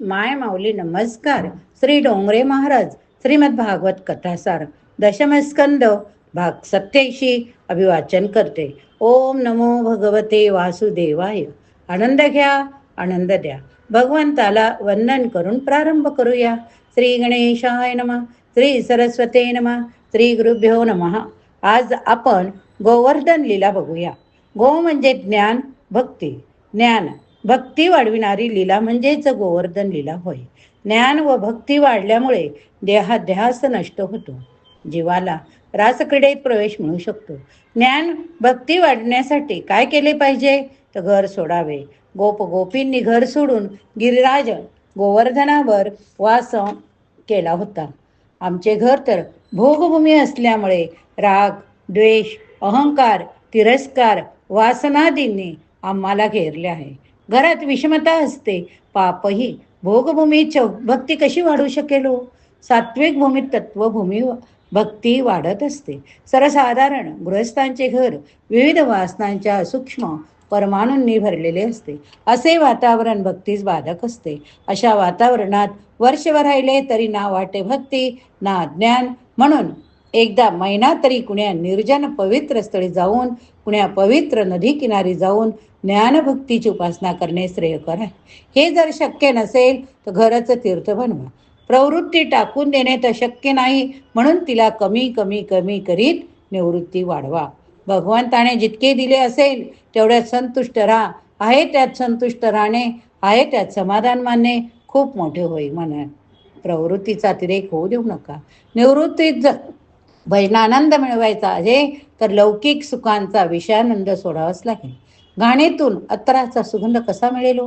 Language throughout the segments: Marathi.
माय माऊली नमस्कार. श्री डोंगरे महाराज श्रीमद भागवत कथासार. दशमस्कंद भाग सत्याऐंशी अभिवाचन करते. ओम नमो भगवते वासुदेवाय. आनंद घ्या आनंद द्या. भगवंताला वंदन करून प्रारंभ करूया. श्री गणेशाय नमः श्री सरस्वते नमः श्री गुरुभ्यो नमः. आज आपण गोवर्धन लीला बघूया. गो म्हणजे ज्ञान भक्ती. ज्ञान भक्ती वाढविणारी लीला म्हणजेच गोवर्धन लीला होय. ज्ञान व भक्ती वाढल्यामुळे देहाध्यास नष्ट होतो. जीवाला रासक्रीडेत प्रवेश मिळू शकतो. ज्ञान भक्ती वाढण्यासाठी काय केले पाहिजे? तर घर सोडावे. गोप गोपींनी घर सोडून गिरिराज गोवर्धनावर वास केला होता. आमचे घर तर भोगभूमी असल्यामुळे राग द्वेष अहंकार तिरस्कार वासनादींनी आम्हाला घेरले आहे. घरात विषमता असते. पापही भोगभूमीच भक्ती कशी वाढू शकेल? सात्विक भूमीत तत्वभूमी भक्ती वाढत असते. सर्वसाधारण गृहस्थांचे घर विविध वासनांच्या सूक्ष्म परमाणूंनी भरलेले असते. असे वातावरण भक्तीस बाधक असते. अशा वातावरणात वर्षभर राहिले तरी ना वाटे भक्ती ना ज्ञान म्हणून एकदा महिना तरी कुण्या निर्जन पवित्र स्थळी जाऊन कुण्या पवित्र नदी किनारी जाऊन ज्ञानभक्तीची उपासना करणे श्रेयकर आहे. हे जर शक्य नसेल तर घरचं तीर्थ बनवा. प्रवृत्ती टाकून देणे तर शक्य नाही म्हणून तिला कमी कमी कमी करीत निवृत्ती वाढवा. भगवंताने जितके दिले असेल तेवढ्यात संतुष्ट राहा. आहे त्यात संतुष्ट राहणे आहे त्यात समाधान मानणे खूप मोठे होईल म्हणा. प्रवृत्तीचा अतिरेक होऊ देऊ नका. निवृत्तीत भजनानंद मिळवायचा आहे तर लौकिक सुखांचा विषयानंद सोडावाच लागेल. गाणेतून अत्तराचा सुगंध कसा मिळेल?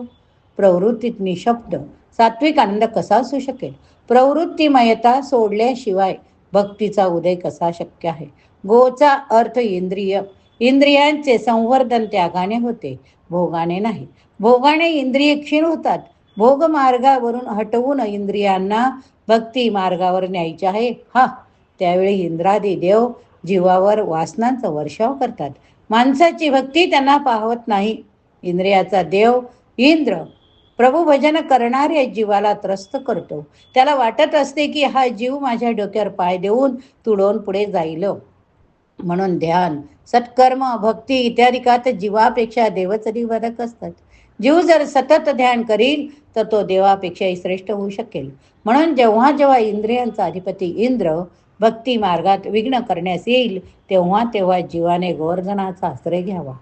प्रवृत्तीत निशब्द सात्विक आनंद कसा असू शकेल? प्रवृत्तीमयता सोडल्याशिवाय भक्तीचा उदय कसा शक्य आहे? गोचा अर्थ इंद्रिय इंद्रियांचे संवर्धन त्यागाने होते भोगाने नाही. भोगाने इंद्रिय क्षीण होतात. भोग मार्गावरून हटवून इंद्रियांना भक्ती मार्गावर न्यायचे आहे. हा त्यावेळी इंद्रादी देव जीवावर वासनांचा वर्षाव करतात. माणसाची भक्ती त्यांना पाहवत नाही. इंद्रियाचा देव इंद्र प्रभू भजन करणाऱ्या जीवाला त्रस्त करतो. त्याला वाटत असते की हा जीव माझ्या डोक्यावर पाय देऊन तुडवून पुढे जाईल. म्हणून ध्यान सत्कर्म भक्ती इत्यादिकात जीवापेक्षा देवचरी वधक असतात. जीव जर सतत ध्यान करील तर तो देवापेक्षाही श्रेष्ठ होऊ शकेल. म्हणून जेव्हा जेव्हा इंद्रियांचा अधिपती इंद्र भक्ती मार्गात विघ्न करण्यास येईल तेव्हा तेव्हा जीवाने गोवर्धनाचा आश्रय घ्यावा.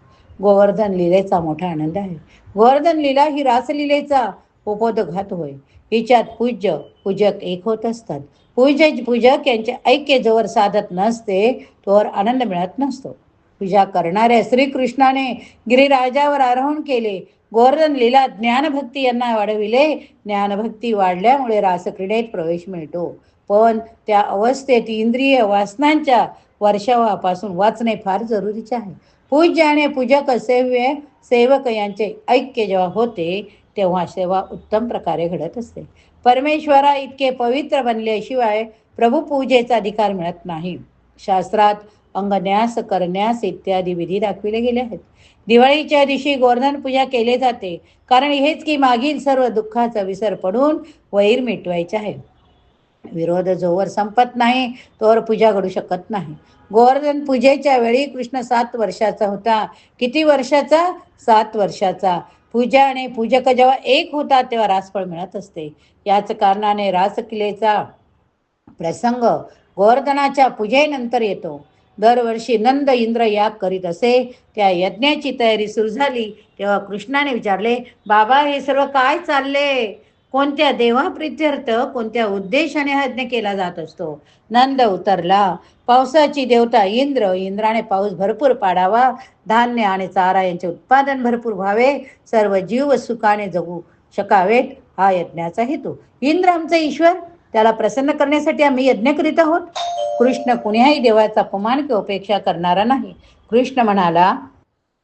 गोवर्धन लिलेचा मोठा आनंद आहे. गोवर्धन लीला ही रासलीलेचा उपोदघात होय. हिच्यात पूज्य पूजक एक होत असतात. पूज्य पूजक यांचे ऐक्य जोवर साधत नसते तोवर आनंद मिळत नसतो. पूजा करणाऱ्या श्रीकृष्णाने गिरिराजावर आरोहण केले. गोवर्धन लीला ज्ञानभक्ती यांना वाढविले. ज्ञानभक्ती वाढल्यामुळे रासक्रीडेत प्रवेश मिळतो. पण त्या अवस्थेत इंद्रिय वासनांच्या वर्षावापासून वाचणे फार जरुरीचे आहे. पूज्य आणि पूजक सेव्य सेवक यांचे ऐक्य जेव्हा होते तेव्हा सेवा उत्तम प्रकारे घडत असते. परमेश्वरा इतके पवित्र बनल्याशिवाय प्रभू पूजेचा अधिकार मिळत नाही. शास्त्रात अंगन्यास करण्यास इत्यादी विधी दाखविले गेले आहेत. दिवाळीच्या दिवशी गोवर्धन पूजा केले जाते. कारण हेच की मागील सर्व दुःखाचा विसर पडून वैर मिटवायचे आहे. विरोध जोवर संपत नाही तोवर पूजा घडू शकत नाही. गोवर्धन पूजेच्या वेळी कृष्ण सात वर्षाचा होता. किती वर्षाचा? सात वर्षाचा. पूजा आणि पूजक जेव्हा एक होता तेव्हा रासफळ मिळत असते. याच कारणाने रासकिलेचा प्रसंग गोवर्धनाच्या पूजेनंतर येतो. दरवर्षी नंद इंद्र याग करीत असे. त्या यज्ञाची तयारी सुरू झाली. तेव्हा कृष्णाने विचारले बाबा हे सर्व काय चालले? कोणत्या देवाप्रित्यर्थ कोणत्या उद्देशाने यज्ञ केला जात असतो? नंद उतरला. पावसाची देवता इंद्र इंद्राने पाऊस भरपूर पाडावा. धान्य आणि चारा यांचे उत्पादन भरपूर व्हावे. सर्व जीव सुखाने जगू शकावेत हा यज्ञाचा हेतू. इंद्र आमचा ईश्वर त्याला प्रसन्न करण्यासाठी आम्ही यज्ञ करीत आहोत. कृष्ण कुण्याही देवाचा अपमान किंवा उपेक्षा करणारा नाही. कृष्ण म्हणाला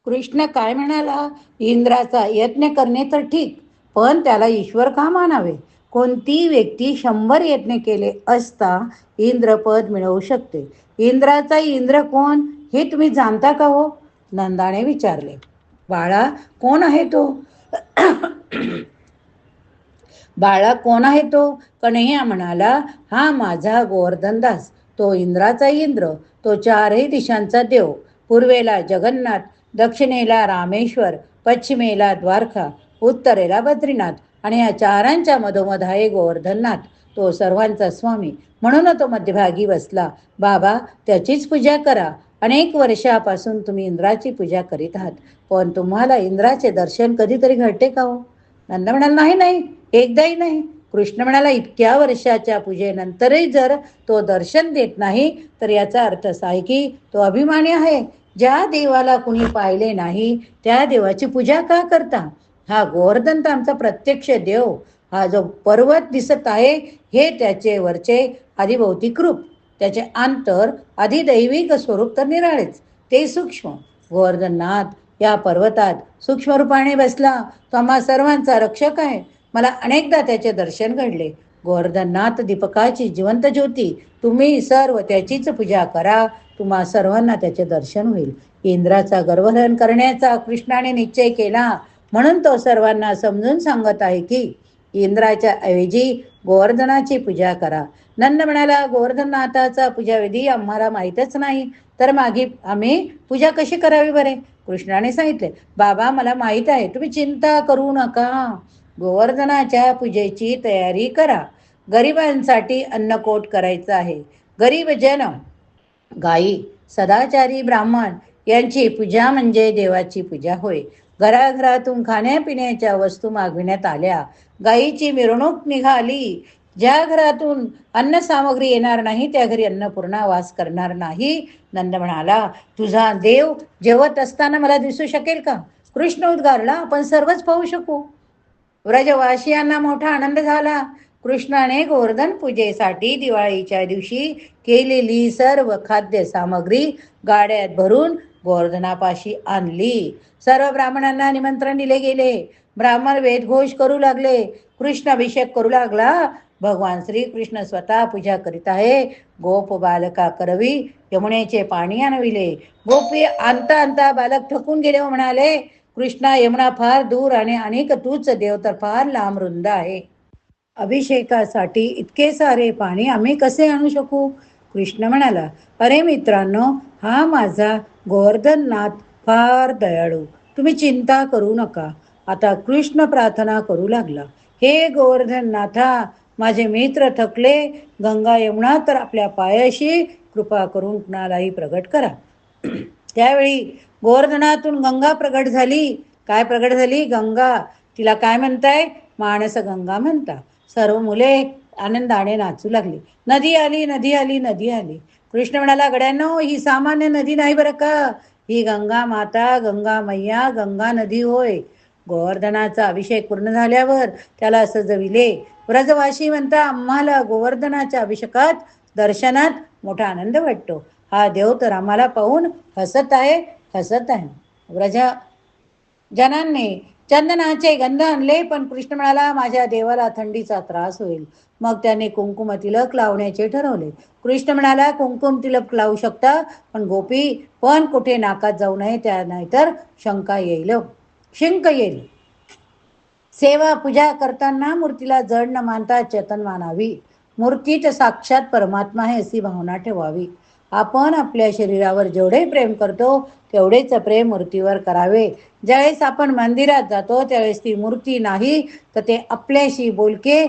कृष्ण काय म्हणाला? इंद्राचा यज्ञ करणे तर ठीक पण त्याला ईश्वर का मानावे? कोणती व्यक्ती शंभर यत्ने केले असता इंद्रपद मिळवू शकते? इंद्राचा इंद्र कोण? हे तुम्ही जाणता का हो? नंदाने विचारले. बाळा कोण आहे तो? बाळा कोण आहे तो? कन्हैया म्हणाला हा माझा गोवर्धनदास तो इंद्राचा इंद्र. तो चारही दिशांचा देव. पूर्वेला जगन्नाथ दक्षिणेला रामेश्वर पश्चिमेला द्वारका. उत्तरेला बद्रीनाथ आणि या चारांच्या मधोमध आहे गोवर्धननाथ. तो सर्वांचा स्वामी. म्हणून तो मध्यभागी बसला. बाबा त्याचीच पूजा करा. अनेक वर्षापासून तुम्ही इंद्राची पूजा करीत आहात. पण तुम्हाला इंद्राचे दर्शन कधीतरी घडते का हो? नंद म्हणाला नाही नाही. एकदाही नाही. कृष्ण म्हणाला इतक्या वर्षाच्या पूजेनंतरही जर तो दर्शन देत नाही तर याचा अर्थ असा आहे की तो अभिमानी आहे. ज्या देवाला कुणी पाहिले नाही त्या देवाची पूजा का करता? हा गोवर्धन तर आमचा प्रत्यक्ष देव. हा जो पर्वत दिसत आहे हे त्याचे वरचे अधिभौतिक रूप. त्याचे आंतर अधिदैविक स्वरूप तर निराळेच. ते सूक्ष्म. गोवर्धननाथ या पर्वतात सूक्ष्म रूपाने बसला. तो आम्हा सर्वांचा रक्षक आहे. मला अनेकदा त्याचे दर्शन घडले. गोवर्धननाथ दीपकाची जिवंत ज्योती. तुम्ही सर्व त्याचीच पूजा करा. तुम्हा सर्वांना त्याचे दर्शन होईल. इंद्राचा गर्भधारण करण्याचा कृष्णाने निश्चय केला. म्हणून तो सर्वांना समजून सांगत आहे की इंद्राच्या ऐवजी गोवर्धनाची पूजा करा. नंद म्हणाला गोवर्धननाथाचा पूजाविधी आम्हाला माहीतच नाही. तर मागे आम्ही पूजा कशी करावी बरे? कृष्णाने सांगितले बाबा मला माहीत आहे. तुम्ही चिंता करू नका. गोवर्धनाच्या पूजेची तयारी करा. गरिबांसाठी अन्नकोट करायचं आहे. गरीब जन गायी सदाचारी ब्राह्मण यांची पूजा म्हणजे देवाची पूजा होय. घराघरातून खाण्यापिण्याच्या वस्तू मागविण्यात आल्या. गायीची मिरवणूक निघाली. ज्या घरातून अन्न सामग्री येणार नाही त्या घरी अन्नपूर्णा वास करणार नाही. नंद म्हणाला तुझा देव जेवत असताना मला दिसू शकेल का? कृष्ण उद्गारला आपण सर्वच पाहू शकू. व्रजवासियांना मोठा आनंद झाला. कृष्णाने गोवर्धन पूजेसाठी दिवाळीच्या दिवशी केलेली सर्व खाद्य सामग्री गाड्यात भरून गोवर्धनापाशी आणली. सर्व ब्राह्मणांना निमंत्रण दिले गेले. ब्राह्मण वेदघोष करू लागले. कृष्ण अभिषेक करू लागला. भगवान श्रीकृष्ण स्वतः पूजा करीत आहे. गोप बालका करवी यमुनेचे पाणी आणविले. गोपी आणता आणता बालक थकून गेले व म्हणाले कृष्णा यमुना फार दूर आणि अनेक तूच देव तर फार लांब रुंद आहे. अभिषेकासाठी इतके सारे पाणी आम्ही कसे आणू शकू? कृष्ण म्हणाला अरे मित्रांनो हा माझा गोवर्धननाथ फार दयाळू. तुम्ही चिंता करू नका. आता कृष्ण प्रार्थना करू लागला. हे गोवर्धननाथा माझे मित्र थकले. गंगा यमुना तर आपल्या पायाशी कृपा करून कुणालाही प्रगट करा. त्यावेळी गोवर्धनातून गंगा प्रगट झाली. काय प्रगट झाली? गंगा. तिला काय म्हणताय? मानस गंगा म्हणता. सर्व मुले आनंदाने नाचू लागली. नदी आली नदी आली नदी आली. कृष्ण म्हणाला गड्यांनो ही सामान्य नदी नाही बरं का? ही गंगा माता गंगा मैया गंगा नदी होय. गोवर्धनाचा अभिषेक पूर्ण झाल्यावर त्याला सजविले. व्रजवासी म्हणता आम्हाला गोवर्धनाच्या अभिषेकात दर्शनात मोठा आनंद वाटतो. हा देव तर आम्हाला पाहून हसत आहे हसत आहे. व्रज जनांनी चंदनाचे गंध आणले पण कृष्ण म्हणाला माझ्या देवाला थंडीचा त्रास होईल. मग त्याने कुंकुम तिलक लावण्याचे ठरवले. कृष्ण म्हणाला कुंकुम तिलक लावू शकता पण गोपी पण कुठे नाकात जाऊ नये त्या नाहीतर शंका येईल. शिंक येईल. सेवा पूजा करताना मूर्तीला जड न मानता चेतन मानावी. मूर्तीत साक्षात परमात्मा आहे अशी भावना ठेवावी. आपण आपल्या शरीरावर जेवढे प्रेम करतो तेवढेच प्रेम मूर्तीवर करावे. ज्यावेळेस आपण मंदिरात जातो त्यावेळेस ती मूर्ती नाही तर ते आपल्याशी बोलके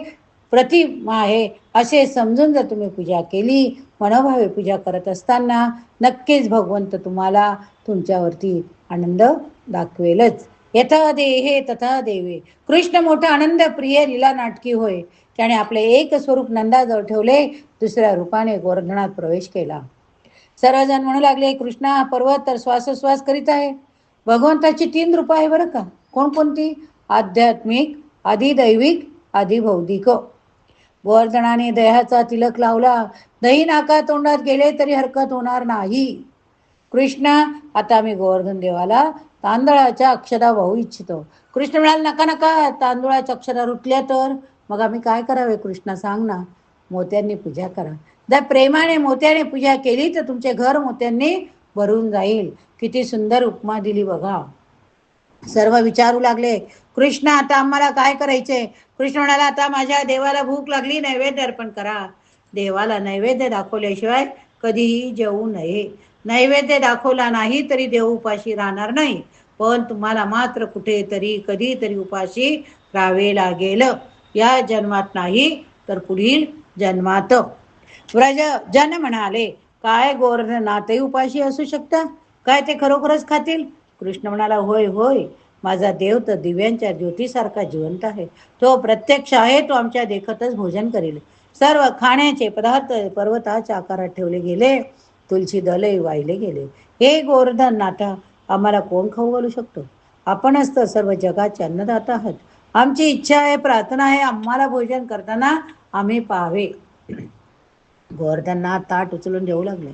प्रतिमा आहे असे समजून जर तुम्ही पूजा केली मनोभावे पूजा करत असताना नक्कीच भगवंत तुम्हाला तुमच्यावरती आनंद दाखवेलच. यथा देहे तथा देवे. कृष्ण मोठा आनंद प्रिय लीला नाटकी होय. त्याने आपले एक स्वरूप नंदाजवळ ठेवले दुसऱ्या रूपाने गोवर्धनात प्रवेश केला. सर्वजण म्हणू लागले कृष्णा हा पर्वत तर श्वासोश्वास करीत आहे. भगवंताची तीन रूप आहे बरं का. कोणकोणती आध्यात्मिक आधिदैविक आधिभौतिक गोवर्धनाने दह्याचा तिलक लावला. दही नाका तोंडात गेले तरी हरकत होणार नाही. कृष्णा आता मी गोवर्धन देवाला तांदळाच्या अक्षरा वाहू इच्छितो. कृष्ण म्हणाल नका नका तांदुळाच्या अक्षरा रुटल्या तर. मग आम्ही काय करावे? कृष्णा सांग ना. मोत्यांनी पूजा करा. जर प्रेमाने मोत्याने पूजा केली तर तुमचे घर मोत्यांनी भरून जाईल. किती सुंदर उपमा दिली बघा. सर्व विचारू लागले कृष्ण आता आम्हाला काय करायचे कृष्ण म्हणाला आता माझ्या देवाला भूक लागली नैवेद्य अर्पण करा. देवाला नैवेद्य दाखवल्याशिवाय कधीही जेवू नये. नैवेद्य दाखवला नाही तरी देव उपाशी राहणार नाही. पण तुम्हाला मात्र कुठेतरी कधीतरी उपाशी राहावे लागेल. या जन्मात नाही तर पुढील जन्मात. व्रज जन म्हणाले काय गोवर्धनाथही उपाशी असू शकता? काय ते खरोखरच खातील? कृष्ण म्हणाला होय होय. माझा देव तर दिव्यांच्या ज्योतीसारखा जिवंत आहे. तो प्रत्यक्ष आहे तो आमच्या देखतच भोजन करेल. सर्व खाण्याचे पदार्थ पर्वताच्या आकारात ठेवले गेले. तुलसी दलही वाहिले गेले. हे गोवर्धन नाथा आम्हाला कोण खाऊ घालू शकतो? आपणच तर सर्व जगाचे अन्नदाता आहात. आमची इच्छा आहे प्रार्थना आहे आम्हाला भोजन करताना आम्ही पाहावे. गोवर्धननाथ ताट उचलून जेवू लागले.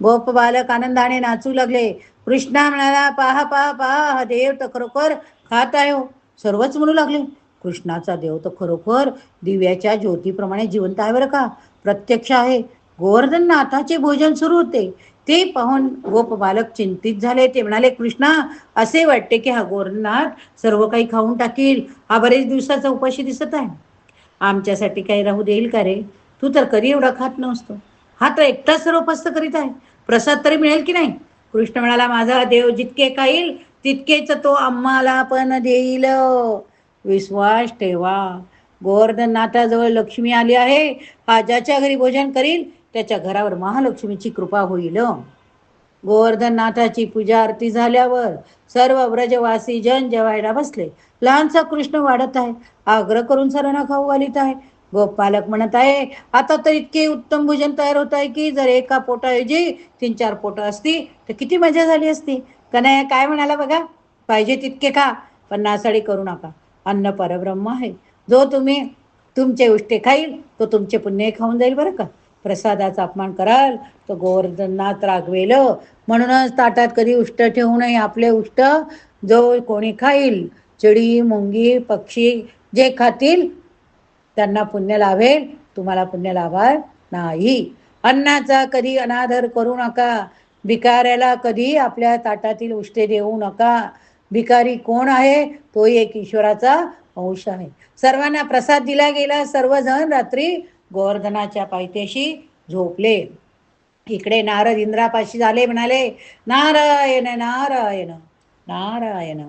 गोप बालक आनंदाने नाचू लागले. कृष्णा म्हणाला पहा पहा पहा हा देव तर खरोखर खात आहे हो. सर्वच म्हणू लागले. कृष्णाचा देव तर खरोखर दिव्याच्या ज्योतीप्रमाणे जिवंत आहे बरं का? प्रत्यक्ष आहे. गोवर्धन नाथाचे भोजन सुरू होते. ते पाहून गोप बालक चिंतित झाले. ते म्हणाले कृष्णा असे वाटते की हा गोवर्धननाथ सर्व काही खाऊन टाकील. हा बरेच दिवसाचा उपाशी दिसत आहे. आमच्यासाठी काही राहू देईल का रे? तू तर कधी एवढा खात नसतो. हा तर एकटाच सर्व पस्त करीत आहे. प्रसाद तरी मिळेल की नाही? कृष्ण म्हणाला माझा देव जितके खाईल तितकेच तो आम्हाला पण देईल. विश्वास ठेवा. गोवर्धननाथाजवळ लक्ष्मी आली आहे. हा ज्याच्या घरी भोजन करील त्याच्या घरावर महालक्ष्मीची कृपा होईल. गोवर्धननाथाची पूजा आरती झाल्यावर सर्व व्रजवासी जन जेवायला बसले. लहानसा कृष्ण वाढत आहे. आग्रह करून सर्वांना खाऊ घालीत आहे. गोपालक म्हणत आहे आता तर इतके उत्तम भोजन तयार होत आहे की जर एका पोटाऐवजी तीन चार पोटं असती तर किती मजा झाली असती. कन्हैया काय म्हणाला बघा पाहिजे तितके खा पण नासाडी करू नका. अन्न परब्रह्म आहे. जो तुम्ही तुमचे उष्टे खाईल तो तुमचे पुण्य खाऊन जाईल बरं का. प्रसादाचा अपमान कराल तर गोवर्धनात रागवेल. म्हणूनच ताटात कधी उष्ट ठेवू नये आपले उष्ट. जो कोणी खाईल चिडी मुंगी पक्षी जे खातील त्यांना पुण्य लाभेल तुम्हाला पुण्य लाभाल नाही. अन्नाचा कधी अनादर करू नका भिकाऱ्याला कधी आपल्या ताटातील उष्टे देऊ नका. भिकारी कोण आहे? तोही एक ईश्वराचा अंश आहे. सर्वांना प्रसाद दिला गेला सर्वजण रात्री गोवर्धनाच्या पायथ्याशी झोपले. इकडे नारद इंद्रापाशी झाले म्हणाले नारायण नारायण नारायण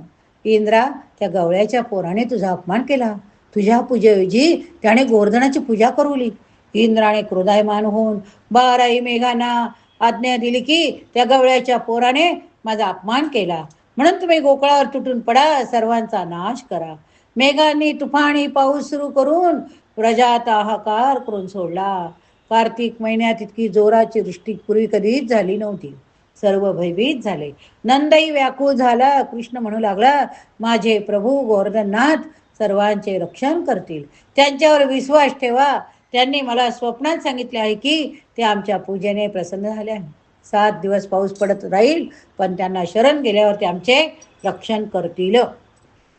इंद्रा त्या गवळ्याच्या पोराने तुझा अपमान केला. तुझ्या पूजेऐवजी त्याने गोवर्धनाची पूजा करवली. इंद्राने क्रोधायमान होऊन बाराही मेघांना आज्ञा दिली की त्या गवळ्याच्या पोराने माझा अपमान केला. म्हणून तुम्ही गोकळावर तुटून पडा सर्वांचा नाश करा. मेघांनी तुफानी पाऊस सुरू करून प्रजात हाकार करून सोडला. कार्तिक महिन्यात इतकी जोराची वृष्टी पूर्वी कधीच झाली नव्हती. सर्व भयभीत झाले. नंदही व्याकुळ झाला. कृष्ण म्हणू लागला माझे प्रभू गोवर्धननाथ सर्वांचे रक्षण करतील. त्यांच्यावर विश्वास ठेवा. त्यांनी मला स्वप्नात सांगितले आहे की ते आमच्या पूजेने प्रसन्न झाले आहे. सात दिवस पाऊस पडत राहील पण त्यांना शरण गेल्यावर ते आमचे रक्षण करतील.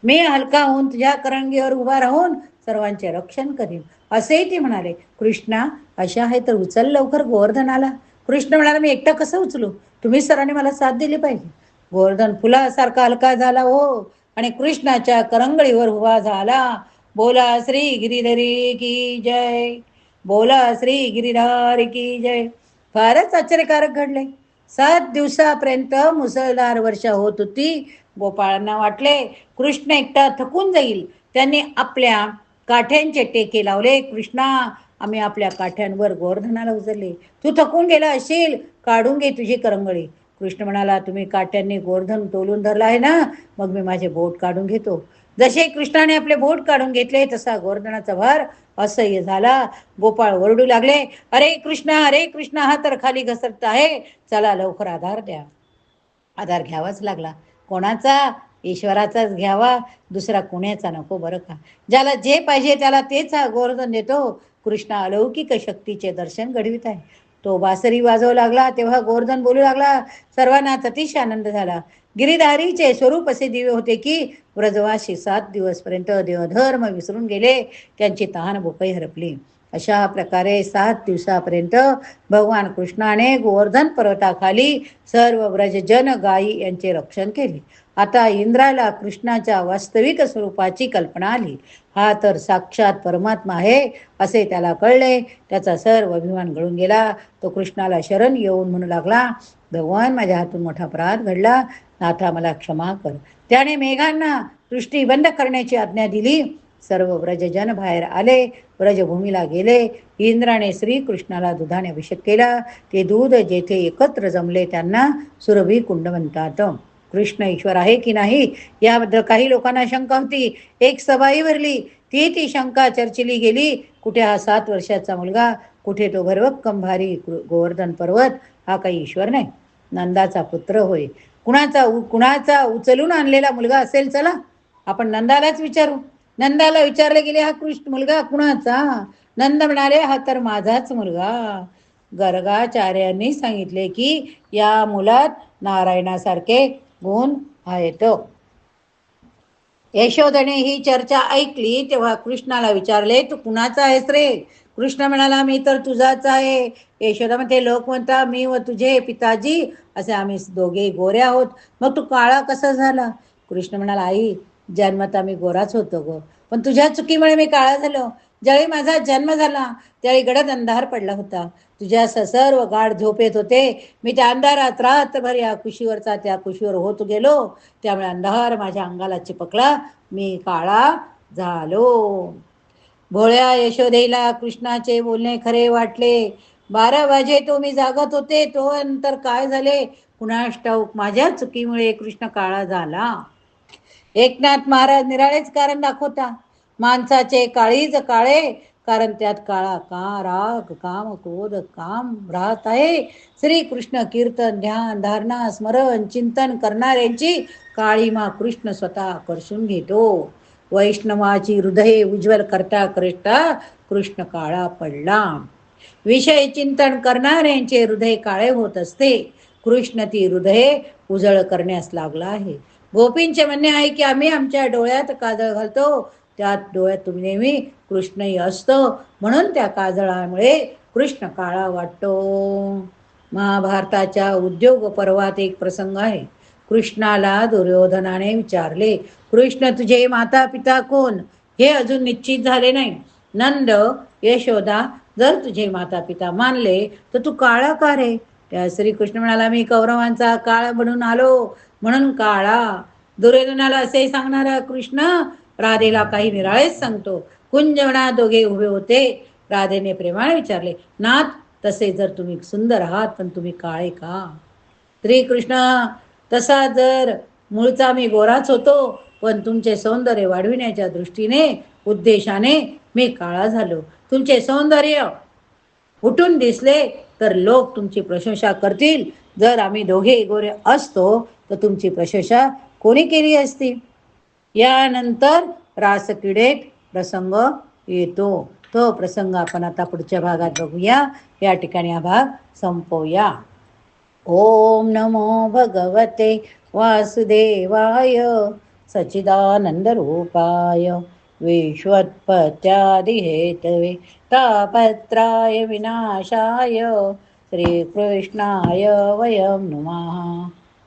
मी हलका होऊन तुझ्या करंगीवर उभा राहून सर्वांचे रक्षण करीन. असेही ते म्हणाले. कृष्णा अशा आहे तर उचल लवकर गोवर्धनाला. कृष्ण म्हणाला मी एकटा कसं उचलू? तुम्ही सरांनी मला साथ दिली पाहिजे. गोवर्धन फुलासारखा हलका झाला हो. आणि कृष्णाच्या करंगळीवर उभा झाला. बोला श्री गिरीधरी की जय. बोला श्री गिरीधारी की जय. फारच आश्चर्यकारक घडले. सात दिवसापर्यंत मुसळधार वर्षा होत होती. गोपाळांना वाटले कृष्ण एकटा थकून जाईल. त्यांनी आपल्या काठ्यांचे टेके लावले. कृष्णा आम्ही आपल्या काठ्यांवर गोवर्धनाला उचलले. तू थकून गेला असेल काढून घे तुझी करंगळी. कृष्ण म्हणाला तुम्ही काट्यांनी गोवर्धन तोलून धरला आहे ना मग मी माझे बोट काढून घेतो. जसे कृष्णाने आपले बोट काढून घेतले तसा गोवर्धनाचा भार असह्य झाला. गोपाळ ओरडू लागले अरे कृष्णा अरे कृष्णा हा तर खाली घसरत आहे. चला लवकर आधार द्या. आधार घ्यावाच लागला. कोणाचा? ईश्वराचाच घ्यावा. दुसरा कुण्याचा नको बरं का. ज्याला जे पाहिजे त्याला तेच हा गोवर्धन देतो. कृष्ण अलौकिक शक्तीचे दर्शन घडवित आहे. तो बासरी वाजवू लागला तेव्हा गोवर्धन बोलू लागला सर्वांनाच अतिशय आनंद झाला. गिरीधारीचे स्वरूप असे दिवे होते की व्रजवासी सात दिवसपर्यंत देवधर्म विसरून गेले त्यांची तहान भूकही हरपली. अशा प्रकारे सात दिवसापर्यंत भगवान कृष्णाने गोवर्धन पर्वताखाली सर्व व्रजजन गायी यांचे रक्षण केले. आता इंद्राला कृष्णाच्या वास्तविक स्वरूपाची कल्पना आली. हा तर साक्षात परमात्मा आहे असे त्याला कळले. त्याचा सर्व अभिमान गळून गेला. तो कृष्णाला शरण येऊन म्हणू लागला भगवान माझ्या हातून मोठा अपराध घडला. नाथा मला क्षमा कर. त्याने मेघांना दृष्टी बंद करण्याची आज्ञा दिली. सर्व व्रजजन बाहेर आले व्रजभूमीला गेले. इंद्राने श्रीकृष्णाला दुधाने अभिषेक केला. ते दूध जेथे एकत्र जमले त्यांना सुरभी कुंड म्हणतात कृष्ण ईश्वर आहे की नाही? याबद्दल काही लोकांना शंका होती. एक सभाही भरली ती ती शंका चर्चिली गेली. कुठे हा सात वर्षाचा मुलगा? कुठे तो भरवक्कम भारी गोवर्धन पर्वत? हा काही ईश्वर नाही. नंदाचा पुत्र होय. कुणाचा कुणाचा उचलून आणलेला मुलगा असेल? चला आपण नंदालाच विचारू. नंदाला विचारले गेले हा कृष्ण मुलगा कुणाचा? नंद म्हणाले हा तर माझाच मुलगा. गर्गाचार्यांनी सांगितले की या मुलात नारायणासारखे गुण आहेत. यशोदने ही चर्चा ऐकली तेव्हा कृष्णाला विचारले तू कुणाचा आहेस रे? कृष्ण म्हणाला मी तर तुझाच आहे. यशोदा म्हणते लोक म्हणता मी व तुझे पिताजी असे आम्ही दोघे गोरे आहोत. मग तू काळा कसा झाला? कृष्ण म्हणाला आई जन्मात मी गोराच होतो ग. पण तुझ्या चुकीमुळे मी काळा झालो. ज्यावेळी माझा जन्म झाला त्यावेळी गडद अंधार पडला होता. तुझ्या सर्व गाढ झोपेत होते. मी त्या अंधारात रात्रभर या कुशीवरचा त्या कुशीवर होत गेलो. त्यामुळे अंधार माझ्या अंगाला चिपकला. मी काळा झालो. भोळ्या यशोदेला कृष्णाचे बोलणे खरे वाटले. बारा वाजे तो मी जागत होते. तो नंतर काय झाले? कुणाष्टाऊक ठाऊक माझ्या चुकीमुळे कृष्ण काळा झाला. एकनाथ महाराज निराळेच कारण दाखवता. माणसाचे काळीज काळे कारण त्यात काळा का राग काम क्रोध काम राहत आहे. श्री कृष्ण कीर्तन ध्यान धारणा स्मरण चिंतन करणाऱ्यांची काळीमा कृष्ण स्वतः आकर्षून घेतो. वैष्णवाची हृदय उज्ज्वल करता करता कृष्ण काळा पडला. विषय चिंतन करणाऱ्यांचे हृदय काळे होत असते. कृष्ण ती हृदय उजळ करण्यास लागला आहे. गोपींचे म्हणणे आहे की आम्ही आमच्या डोळ्यात काजळ घालतो. त्यात डोळ्यात तुम्ही नेहमी कृष्णही असतो. म्हणून त्या काजळामुळे कृष्ण काळा वाटतो. महाभारताच्या उद्योग पर्वात एक प्रसंग आहे. कृष्णाला दुर्योधनाने विचारले कृष्ण तुझे माता पिता कोण? हे अजून निश्चित झाले नाही. नंद यशोदा जर तुझे माता पिता मानले तर तू काळा का रे त्या श्रीकृष्ण म्हणाला मी कौरवांचा काळ बनून आलो. म्हणून काळा. दुर्योधनाला असे सांगणारा कृष्ण राधेला काही निराळेच सांगतो. कुंजवणा दोघे उभे होते. राधेने प्रेमाने विचारले नाथ तसे जर तुम्ही सुंदर आहात पण तुम्ही काळे का? श्रीकृष्ण तसा जर मूळचा मी गोराच होतो पण तुमचे सौंदर्य वाढविण्याच्या दृष्टीने उद्देशाने मी काळा झालो. तुमचे सौंदर्य उठून दिसले तर लोक तुमची प्रशंसा करतील. जर आम्ही दोघे गोरे असतो तर तुमची प्रशंसा कोणी केली असती? यानंतर रासकिडेत प्रसंग येतो. तो प्रसंग आपण आता पुढच्या भागात बघूया. या ठिकाणी हा भाग संपवूया. ओम नमो भगवते वासुदेवाय सचिदानंद रूपाय विश्वत्पत्यादिहेतवे तापत्राय विनाशाय श्रीकृष्णाय वयं नमः.